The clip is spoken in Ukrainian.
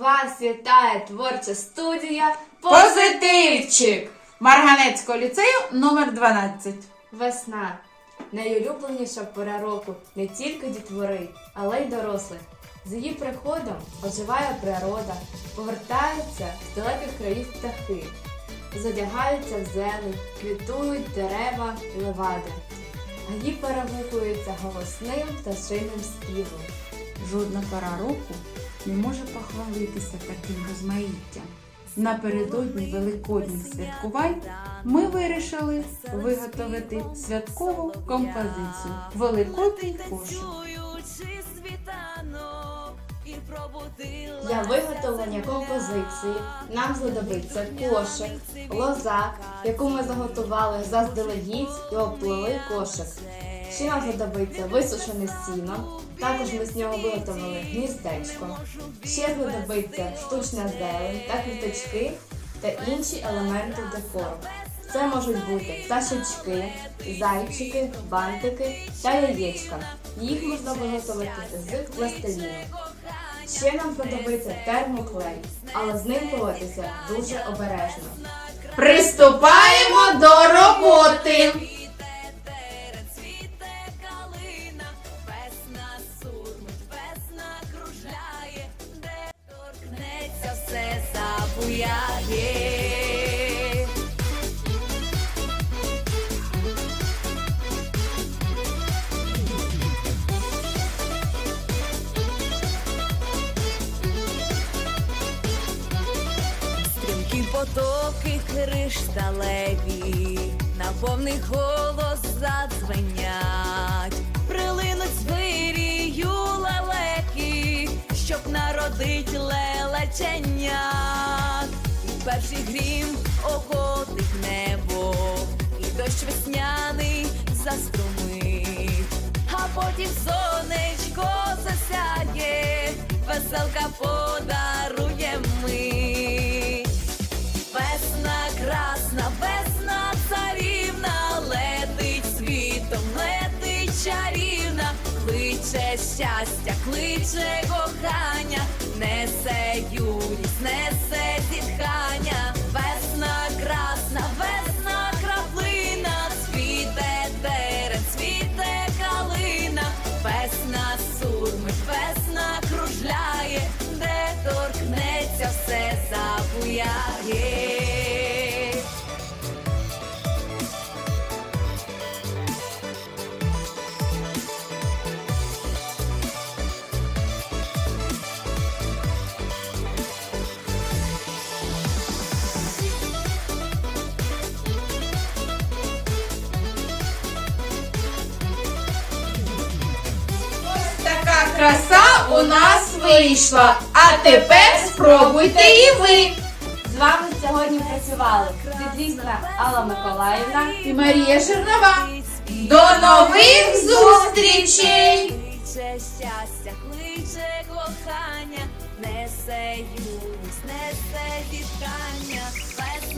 Вас вітає творча студія Позитивчик! Марганецького ліцею номер 12. Весна. Найулюбленіша пора року не тільки дітвори, але й дорослих. З її приходом оживає природа, повертаються з далеких країв птахи, задягаються в зелень, квітують дерева і левади. Гаї перегукуються голосним пташиним співом. Жодна пора року не може похвалитися таким розмаїттям. Напередодні великодніх святкувань ми вирішили виготовити святкову композицію Великодний кошик. Для виготовлення композиції нам знадобиться кошик, лоза, яку ми заготували заздалегідь і обплили кошик. Ще нам знадобиться висушене сіно, також ми з нього виготовили гніздечко. Ще знадобиться штучна зелень та квіточки та інші елементи декору. Це можуть бути пташечки, зайчики, бантики та яєчка. Їх можна виготовити з пластиліну. Ще нам знадобиться термоклей, але з ним поводитися дуже обережно. Приступаємо до роботи! Забуяє. Стрімкі потоки кришталеві, на повний голос задзвенять, перший грім охотить небо, і дощ весняний заструмить, а потім сонечко засяє, веселка подарує мить. Весна красна, весна царівна, летить світом, летить чарівна, кличе щастя, кличе кохання, несе юність, несе зітхання, краса у нас вийшла. А тепер спробуйте і ви. З вами сьогодні працювали Підлісна Алла Миколаївна. І Марія Жирнова. До нових зустрічей! Кличе щастя, кличе кохання, несе юність, несе весна